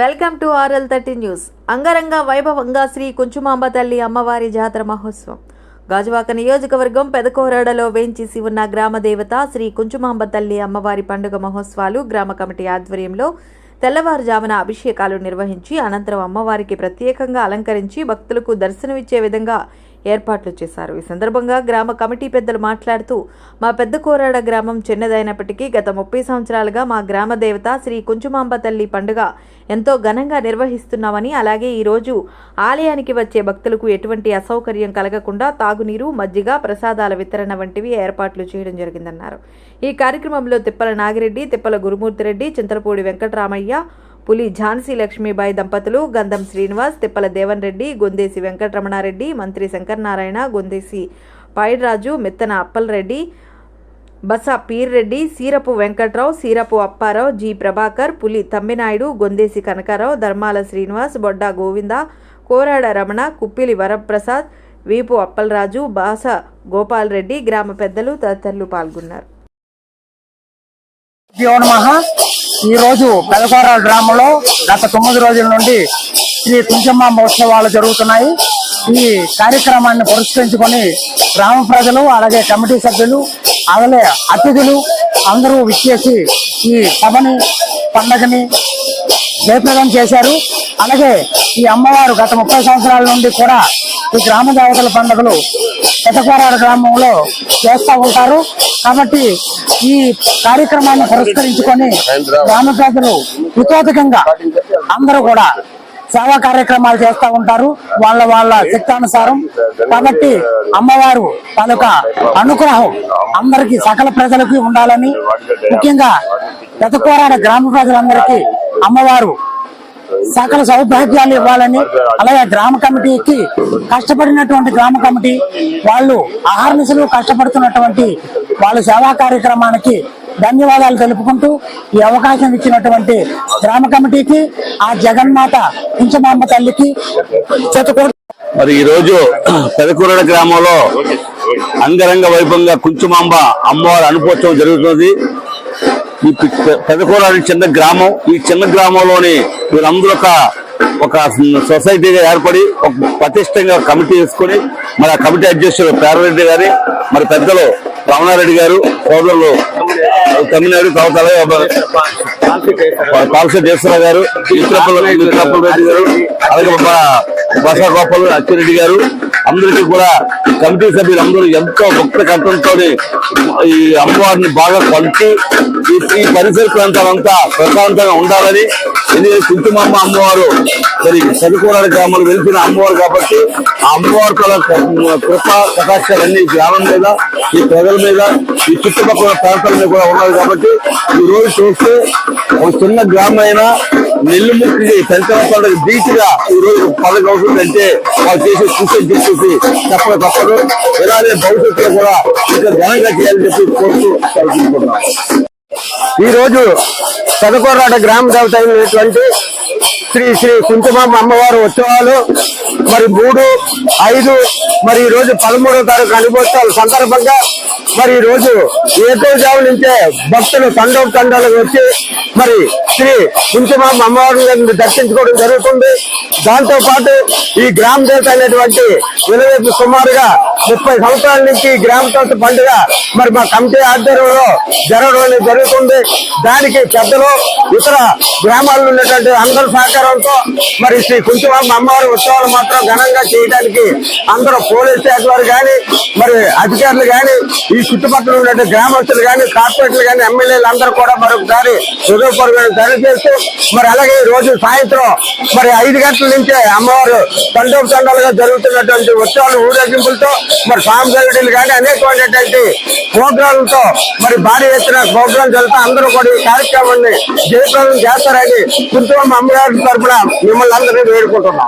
Welcome to RL thirty news. అంగరంగ వైభవంగా శ్రీ కుంచుమాంబ తల్లి అమ్మవారి జాతర మహోత్సవం. గాజువాక నియోజకవర్గం పెదకోరాడలో వేంచేసి ఉన్న గ్రామ దేవత శ్రీ కుంచుమాంబ తల్లి అమ్మవారి పండుగ మహోత్సవాలు గ్రామ కమిటీ ఆధ్వర్యంలో తెల్లవారుజామున అభిషేకాలు నిర్వహించి అనంతరం అమ్మవారికి ప్రత్యేకంగా అలంకరించి భక్తులకు దర్శనమిచ్చే విధంగా ఏర్పాట్లు చేశారు. ఈ సందర్భంగా గ్రామ కమిటీ పెద్దలు మాట్లాడుతూ మా పెద్ద కోరాడ గ్రామం చిన్నదైనప్పటికీ గత ముప్పై సంవత్సరాలుగా మా గ్రామ దేవత శ్రీ కుంచుమాంబ తల్లి పండుగ ఎంతో ఘనంగా నిర్వహిస్తున్నామని అలాగే ఈరోజు ఆలయానికి వచ్చే భక్తులకు ఎటువంటి అసౌకర్యం కలగకుండా తాగునీరు మజ్జిగ ప్రసాదాల వితరణ వంటివి ఏర్పాట్లు చేయడం జరిగిందన్నారు. ఈ కార్యక్రమంలో తిప్పల నాగిరెడ్డి తిప్పల గురుమూర్తిరెడ్డి చింతలపూడి వెంకటరామయ్య పులి ఝాన్సీ లక్ష్మీబాయి దంపతులు గంధం శ్రీనివాస్ తిప్పల దేవన్ రెడ్డి గొందేసి వెంకటరమణారెడ్డి మంత్రి శంకరనారాయణ గొందేసి పైడ్రాజు మిత్తన అప్పలరెడ్డి బస పీర్రెడ్డి సీరపు వెంకట్రావు సీరపు అప్పారావు జి ప్రభాకర్ పులి తమ్మినాయుడు గొందేసి కనకారావు ధర్మాల శ్రీనివాస్ బొడ్డా గోవింద కోరాడ రమణ కుప్పిలి వరప్రసాద్ వీపు అప్పలరాజు బాస గోపాలరెడ్డి గ్రామ పెద్దలు తదితరులు పాల్గొన్నారు. ఈ రోజు పెదకోర గ్రామంలో గత తొమ్మిది రోజుల నుండి శ్రీ తుంచమ్మ మహోత్సవాలు జరుగుతున్నాయి. ఈ కార్యక్రమాన్ని పురస్కరించుకొని గ్రామ ప్రజలు అలాగే కమిటీ సభ్యులు అలాగే అతిథులు అందరూ విచ్చేసి ఈ సభని పండగని జయప్రదం చేశారు. అలాగే ఈ అమ్మవారు గత ముప్పై సంవత్సరాల నుండి కూడా ఈ గ్రామ దేవతల పండుగలు పెద్దకోరాడు గ్రామంలో చేస్తూ ఉంటారు. కాబట్టి ఈ కార్యక్రమాన్ని పురస్కరించుకొని గ్రామ ప్రజలు హితోధికంగా అందరూ కూడా సేవా కార్యక్రమాలు చేస్తూ ఉంటారు. వాళ్ళ వాళ్ళ శక్తానుసారం కాబట్టి అమ్మవారు తాలూక అనుగ్రహం అందరికి సకల ప్రజలకి ఉండాలని ముఖ్యంగా పెదకోరాడ గ్రామ ప్రజలందరికీ అమ్మవారు సకల సౌభాగ్యాలు ఇవ్వాలని అలాగే గ్రామ కమిటీకి కష్టపడినటువంటి గ్రామ కమిటీ వాళ్ళు ఆహార్నిశలు కష్టపడుతున్నటువంటి వాళ్ళ సేవా కార్యక్రమానికి ధన్యవాదాలు తెలుపుకుంటూ ఈ అవకాశం ఇచ్చినటువంటి గ్రామ కమిటీకి ఆ జగన్మాత కుంచమాంబ తల్లికి చెతకోటి మరి ఈ రోజు పెదకూరడ గ్రామంలో అంగరంగ వైభవంగా కుంచుమాంబ అమ్మవారి అనుపోత్సవం జరుగుతుంది ఈ పె- చిన్న గ్రామం. ఈ చిన్న గ్రామంలోని వీళ్ళందరూ ఒక ఒక సొసైటీగా ఏర్పడి ఒక ప్రతిష్టంగా కమిటీ వేసుకొని మరి ఆ కమిటీ అధ్యక్షుడు పేరారెడ్డి గారి మరి పెద్దలు రమణారెడ్డి గారు సోదరులు తమిళనాడు తర్వాత పాలసీ దేశరావు గారు మిత్రపల్లి రెడ్డి గారు అలాగే బసా గోపాల్ అచ్చిరెడ్డి గారు. అందరికీ కూడా కమిటీ సభ్యులు అందరూ ఎంతో భక్త కంఠంతో ఈ అమ్మవారిని బాగా కొలిచి ఈ ఈ పరిసర ప్రాంతాలంతా ప్రశాంతంగా ఉండాలని ఎందుకంటే కుంటుమమ్మ అమ్మవారు మరి సరికూరాడు గ్రామంలో వెళ్తున్న అమ్మవారు కాబట్టి ఆ అమ్మవారి కృప కటాక్షాలన్నీ గ్రామం మీద ఈ ప్రజల మీద ఈ చుట్టుపక్కల ప్రాంతాల మీద కూడా ఉన్నారు కాబట్టి ఈ రోజు చూస్తే ఒక చిన్న గ్రామం అయినా నెల్లుముక్కి పెంచడం ధీటుగా ఈ రోజు పదవి అవుతుందంటే వాళ్ళు చేసే కృషి చెప్పేసి తప్పక తప్పదు. ఇలాగే భవిష్యత్తులో కూడా ఇంకా ఘనంగా చేయాలని చెప్పి కోరుతూ ఈ రోజు పెదకోరాట గ్రామ దేవత అయినటువంటి శ్రీ శ్రీ కుంకుమమ్మ అమ్మవారు ఉత్సవాలు మరి మూడు ఐదు మరి ఈ రోజు పదమూడో తారీఖు అనుభవోత్సవాల సందర్భంగా మరి ఈ రోజు ఏకోజాము నుంచే భక్తులు తండోపు తండాలకు వచ్చి మరి శ్రీ కుంకుమమ్మ అమ్మవారిని దర్శించుకోవడం జరుగుతుంది. దాంతో పాటు ఈ గ్రామ దేవత అనేటువంటి విలువైపు సుమారుగా ముప్పై సంవత్సరాల నుంచి ఈ గ్రామ దేవత పండుగ మరి మా కమిటీ ఆధ్వర్యంలో జరగడం జరుగుతుంది. దానికి పెద్దలు ఇతర గ్రామాల్లో ఉన్నటువంటి అందరి సహకారంతో మరి శ్రీ కుంచుమమ్మ అమ్మవారి ఉత్సవాలు మాత్రం ఘనంగా చేయడానికి అందరూ పోలీస్ శాఖ వారు కానీ మరి అధికారులు కానీ ఈ చుట్టుపక్కల ఉన్నటువంటి గ్రామస్తులు కానీ కార్పొరేట్లు కానీ ఎమ్మెల్యేలు అందరూ కూడా మరొకసారి హృదయపూర్వక చేస్తూ మరి అలాగే ఈ రోజు సాయంత్రం మరి ఐదు గంటల నుంచే అమ్మవారు తండోపు తండాలుగా జరుగుతున్నటువంటి ఉత్సవాలు ఊరేగింపులతో మరి స్వామి గరుడీలు కానీ అనేకమైనటువంటి ప్రోగ్రాంలతో మరి భారీ ఎత్తున ప్రోగ్రాం జరుగుతూ అందరూ కూడా ఈ కార్యక్రమాన్ని జయప్రదం చేస్తారని కుంటుమ అమ్మగారి తరఫున మిమ్మల్ని అందరినీ వేడుకుంటున్నాం.